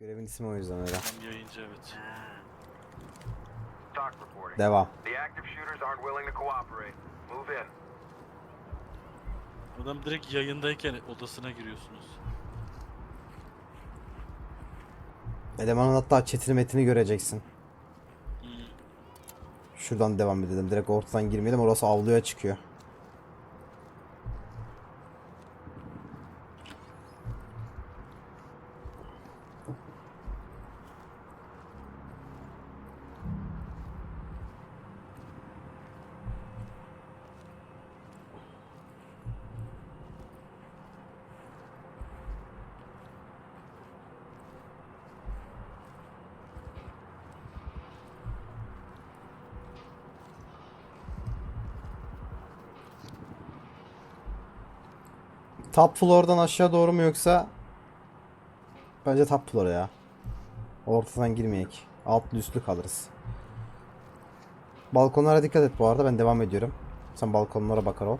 Görevin ismi o yüzden öyle. Tam yayıncı evet. Reporting. Devam. The active shooters aren't willing to cooperate. Move in. Adam direkt yayındayken odasına giriyorsunuz. Elemanın hatta chatini metini göreceksin. Hmm. Şuradan devam edelim. Direkt ortadan girmeyelim. Orası avluya çıkıyor. Top floor'dan aşağı doğru mu yoksa Bence top floor ya. Ortadan girmeyek. Altlı üstlü kalırız. Balkonlara dikkat et bu arada. Ben devam ediyorum. Sen balkonlara bakar ol.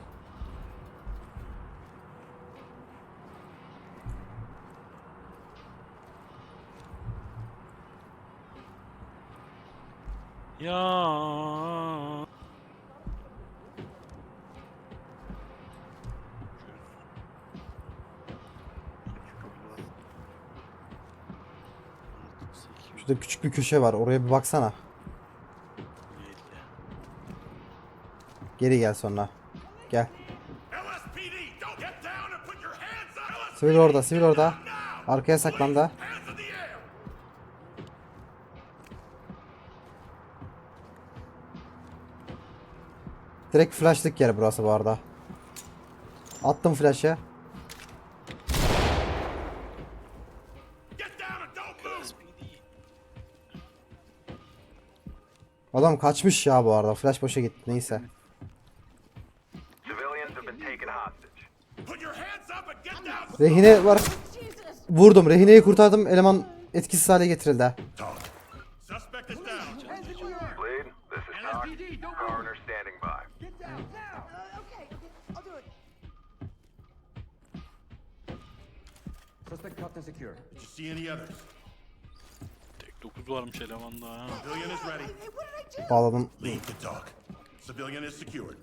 Ya. Şurada küçük bir köşe var. Oraya bir baksana. Geri gel sonra. Gel. Sivil orada, sivil orada. Arkaya saklandı. Direkt flashlık yer burası bu arada. Attım flash'ı. Adam kaçmış ya bu arada. Flash boşa gitti. Neyse. Rehine var. Vurdum. Rehineyi kurtardım. Eleman etkisiz hale getirildi. Suspect now. Uh, okay, okay, I'll do it. Suspect cuffed and secure. Did you see any others? Tek 9 varmış elemanda ha. Civilian is ready. Bağladım. Lead to talk. Civilian is secured.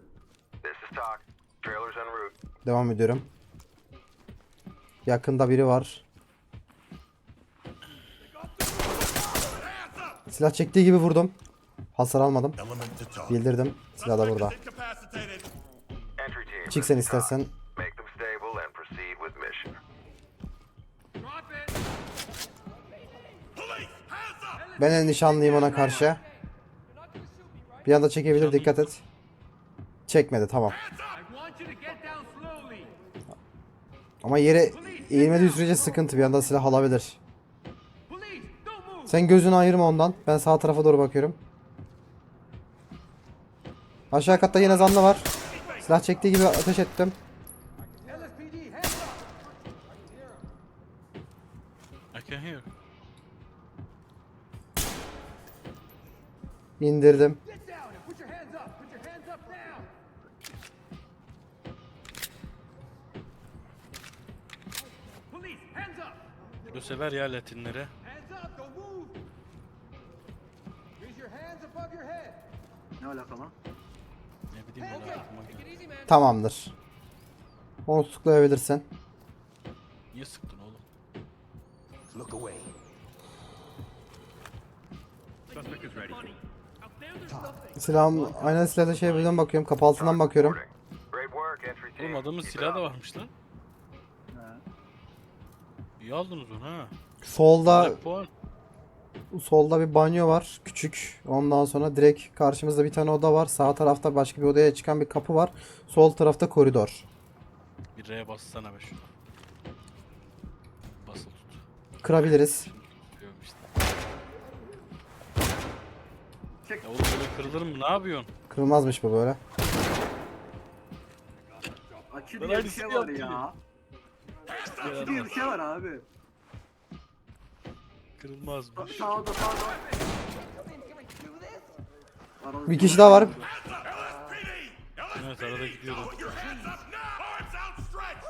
This is Talk. Trailers en route. Devam ediyorum. Yakında biri var. Silah çektiği gibi vurdum. Hasar almadım. Element to talk. Bildirdim. Silah da burada. Entry team. Çık sen istersen. Ben el nişanlıyım ona karşı. Bir anda çekebilir dikkat et. Çekmedi tamam. Ama yere eğilmediği sürece sıkıntı bir anda silah alabilir. Sen gözünü ayırma ondan. Ben sağ tarafa doğru bakıyorum. Aşağı katta yine zanlı var. Silah çektiği gibi ateş ettim. I can hear. Up. Bu sever ya Latinlere. Above your head. Ne bileyim ben aklıma geldi. Tamamdır. Onu tutuklayabilirsin. Niye sıktın oğlum? Look away. Suspect is ready. Silahım aynen silahla şey birden bakıyorum. Kapı altından bakıyorum. Oğlum adamın silahı da varmış lan. İyi aldınız onu ha. Solda Güzel puan. Solda bir banyo var. Küçük. Ondan sonra direkt karşımızda bir tane oda var. Sağ tarafta başka bir odaya çıkan bir kapı var. Sol tarafta koridor. Bir R'ye bassana be şuna. Basılı tut. Kırabiliriz. Kırılır mı? Ne yapıyorsun? Kırılmazmış bu böyle. Ben diye bir aynısını şey var yaptım ya. Ya, diye bir şey var abi. Kırılmazmış. Sağda sağda. Var Bir kişi daha var. Evet arada gidiyorum. Put your hands up now. Arms outstretched.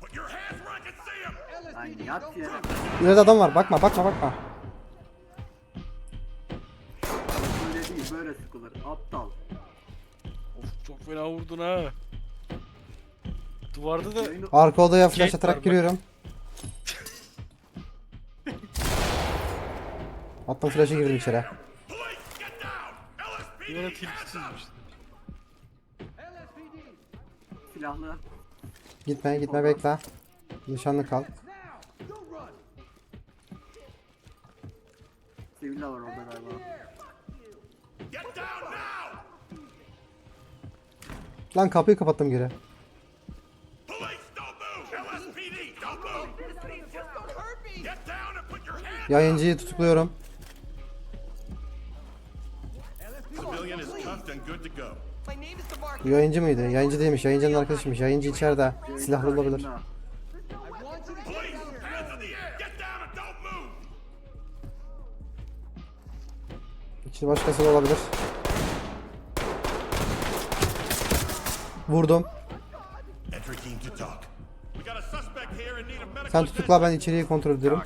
Put your hands where I can see them. Ay yat yere. İleride adam var. Bakma bakma bakma. Böyle sıkılır. Aptal. Of çok fena vurdun ha. Duvarda da Yayını Arka odaya flash var atarak bak. giriyorum. Attım flash'a girdim içeri. Duvara tilsizmiş. LSPD. silahlı. Gitme gitme bekle. Nişanlı kal. Sivil var orada galiba. Go. My name is DeMarcus. Bu yayıncı mıydı? Yayıncı değilmiş. Yayıncının arkadaşıymış. Yayıncı içeride. Silahlı olabilir. Yayında. I want medical Sen tutukla ben içeriği kontrol ediyorum.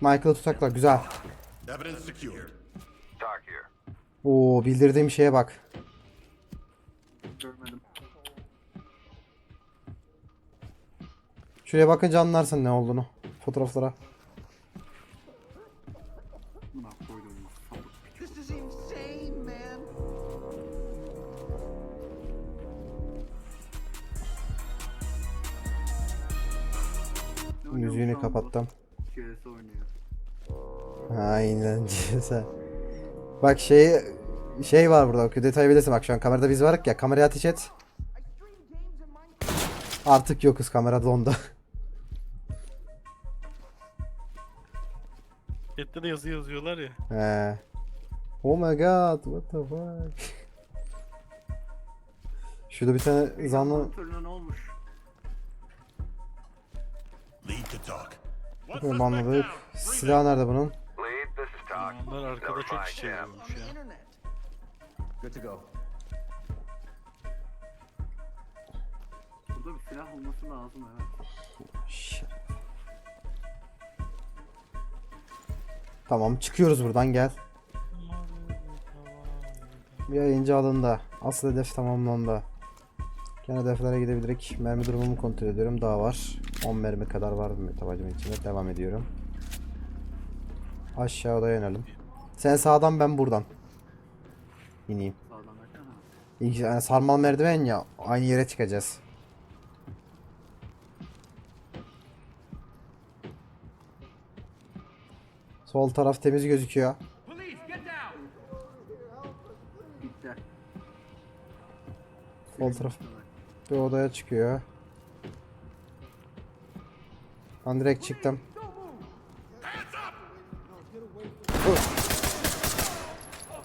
Michael'ı tutakla. Güzel. Oo bildirdiğim şeye bak. Görmedim. Şuraya bakınca anlarsın ne olduğunu. Fotoğraflara. Ne oynuyor bu Müziğini şu an bu? kapattım. CS oynuyor. Aynen CS. Bak şey şey var burada. Okey, detay bilirsin bak şu an kamerada biz varık ya. Kameraya ateş et. Artık yokuz kamera dondu. Chat'te de yazı yazıyorlar ya. He. Oh my god, what the fuck? Şurada bir tane zanlı Kontrolüne ne olmuş? Lead to talk. One Bakın suspect anladık. Silah nerede bunun? Onlar arkada çok olmuş On the ya. Good to go. Burada bir silah olması lazım evet. Tamam çıkıyoruz buradan gel. Yayıncı alındı. Asıl hedef tamamlandı. Gene hedeflere gidebilirik. Mermi durumumu kontrol ediyorum. Daha var. 10 mermi kadar var tabancamın içinde. Devam ediyorum. Aşağı odaya yönelim. Sen sağdan ben buradan. İneyim. İlk, yani sarmal merdiven ya. Aynı yere çıkacağız. Sol taraf temiz gözüküyor. Sol taraf bir odaya çıkıyor. Ben direkt çıktım.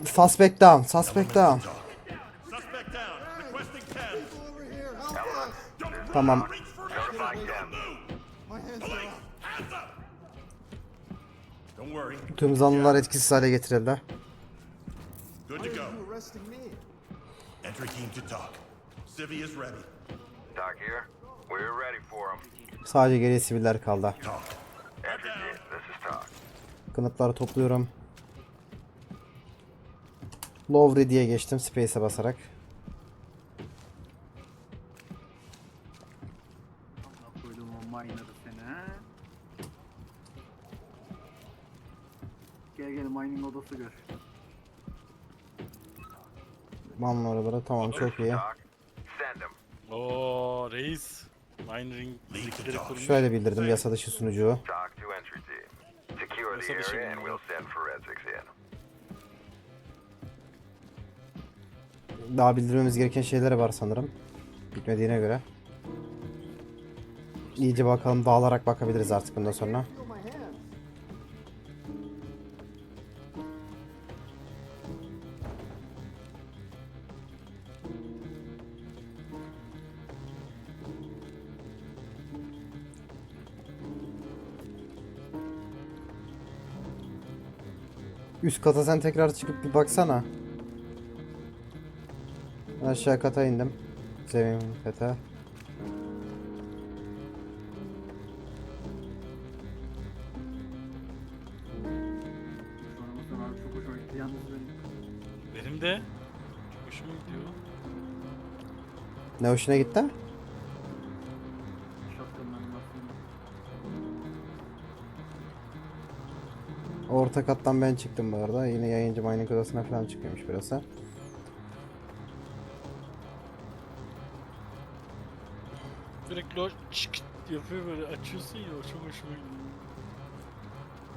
Suspect down, suspect down. Suspect down. Requesting 10. Tamam. Tüm zanlılar etkisiz hale getirildi. Good to go. Entry team to talk. Civvy is ready. Talk here. We're ready for them. Sadece geriye siviller kaldı. Kanıtları topluyorum. Lowry diye geçtim space'e basarak. Gel gel mining odası gör. Oraları tamam çok iyi. Oo reis. Mining bilgileri kurmuş. Şöyle bildirdim yasa dışı sunucu. Yasa dışı. Daha bildirmemiz gereken şeyler var sanırım. Bitmediğine göre. İyice bakalım dağılarak bakabiliriz artık bundan sonra. Üst kata sen tekrar çıkıp bir baksana. Ben aşağı kata indim. Zemin kata. Benim de çok hoşuma gidiyor. Ne hoşuna gitti? Orta kattan ben çıktım bu arada. Yine yayıncı mining odasına falan çıkıyormuş burası. Sürekli o çık yapıyor böyle açıyorsun ya o çok hoşuma gidiyor.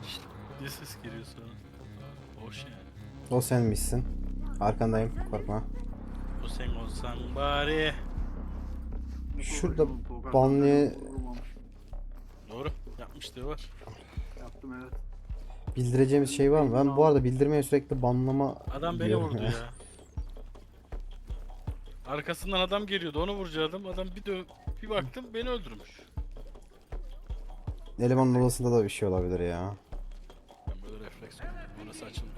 Şşt diye ses geliyor sana. Hoş yani. O senmişsin. Arkandayım korkma. O sen olsan bari. Şurada vurulmamış. Doğru. Yapmışlığı var. Yaptım evet. Bildireceğimiz şey var mı? Ben bu arada bildirmeye sürekli banlama Adam beni diyorum vurdu ya. Arkasından adam geliyordu onu vuracaktım. Adam bir dö bir baktım beni öldürmüş. Elemanın odasında da bir şey olabilir ya. Ben böyle refleks oldum. Orası açıldı.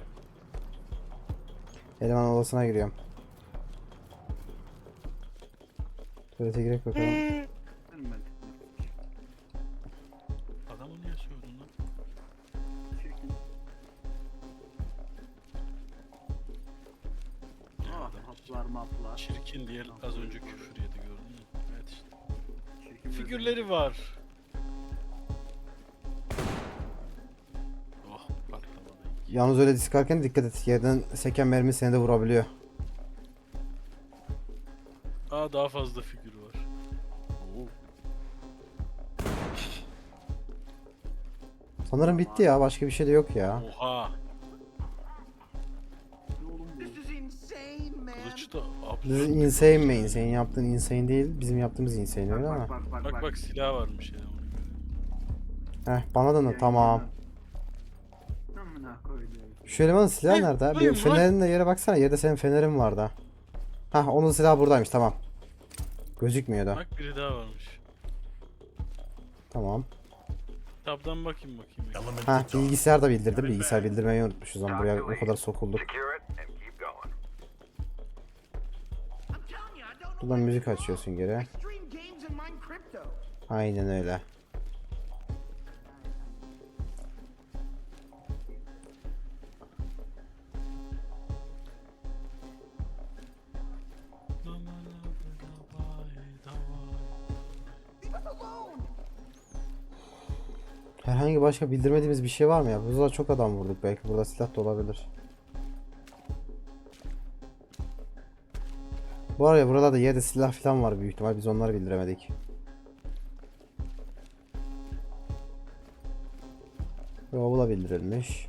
Eleman odasına giriyorum. Tuvalete girek bakalım. Haplar maplar. Çirkin diye az önce küfür yedi gördün mü? Evet işte. Çirkin Figürleri var. Oh patlamadı. Yalnız öyle diskarken dikkat et. Yerden seken mermi seni de vurabiliyor. Aa daha fazla figür var. Oo. Sanırım bitti ya. Başka bir şey de yok ya. Oha. İnsane, Biz absürt. insane mi? Senin yaptığın insane değil. Bizim yaptığımız insane öyle ama. Bak bak bak Bak bak silah varmış ya. Heh bana da ne? Tamam. Amına koydum. Şu elemanın silahı Hey, nerede? Bir buyurun, fenerinle yere baksana. Yerde senin fenerin vardı. Hah onun silahı buradaymış tamam. Gözükmüyor da. Bak biri daha varmış. Tamam. Tabdan bakayım bakayım. Ha bilgisayar da bildirdi. Bilgisayar bildirmeyi unutmuşuz ama buraya o kadar sokulduk. Secure it and Buradan müzik açıyorsun geri. Aynen öyle. Herhangi başka bildirmediğimiz bir şey var mı ya? Burada çok adam vurduk. Belki burada silah da olabilir. Bu arada burada da yerde silah falan var büyük ihtimal. Biz onları bildiremedik. Da bildirilmiş.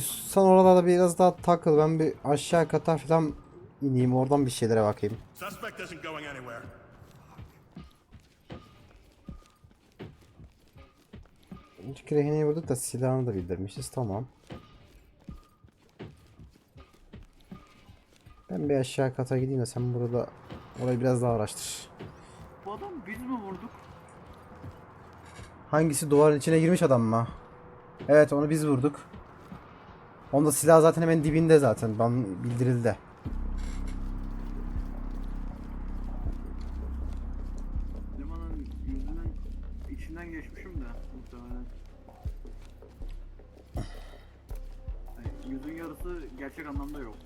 Sen oralarda biraz daha takıl. Ben bir aşağı kata falan ineyim. Oradan bir şeylere bakayım. Çünkü rehineyi vurduk da silahını da bildirmişiz. Tamam. Ben bir aşağı kata gideyim de sen burada orayı biraz daha araştır. Bu adam biz mi vurduk? Hangisi duvarın içine girmiş adam mı? Evet onu biz vurduk. Onda silah zaten hemen dibinde zaten. Ben bildirildi. İçinden geçmişim de muhtemelen. Yani yüzün yarısı gerçek anlamda yok.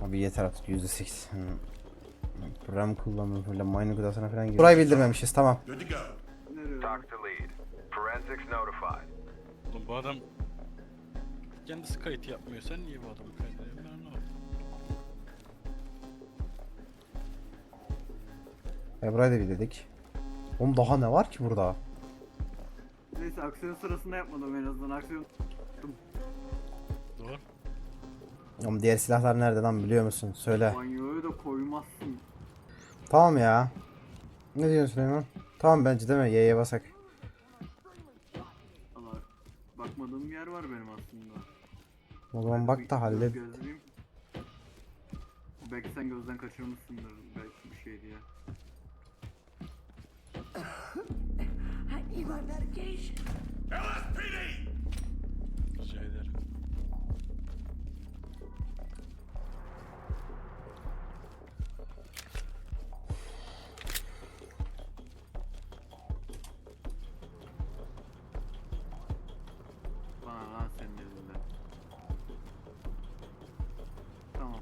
Abi yeter artık %8. Hmm. RAM kullanımı falan mining odasına falan giriyor. Burayı bildirmemişiz tamam. To lead. Forensics notified. Oğlum bu adam kendisi kayıt yapmıyor. Sen niye bu adamı kaydediyorsun? E burayı da bildirdik. Oğlum daha ne var ki burada? Neyse aksiyon sırasında yapmadım en azından aksiyon. Doğru. Oğlum diğer silahlar nerede lan biliyor musun? Söyle. Banyoyu da koymazsın. Tamam ya. Ne diyorsun Süleyman? Tamam bence değil mi? Y'ye basak. Allah bakmadığım yer var benim aslında. O zaman bak da hallet. Gözleyeyim. Belki sen gözden kaçırmışsındır belki bir şey diye. I need my medication. LSPD! Rica ederim. Bana lan senin elinde. Tamam.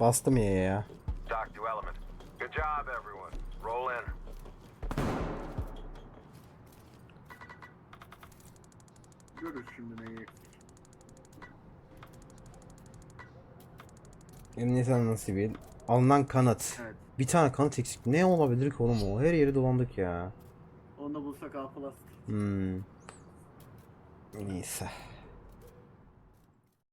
Bastım ya ya. Dock to element. Good job, everyone. Roll in. Görürüz şimdi neyi eksik. Emniyetten sivil. Alınan kanıt. Evet. Bir tane kanıt eksik. Ne olabilir ki oğlum o? Her yeri dolandık ya. Onu da bulsak A plus. Hmm. Neyse.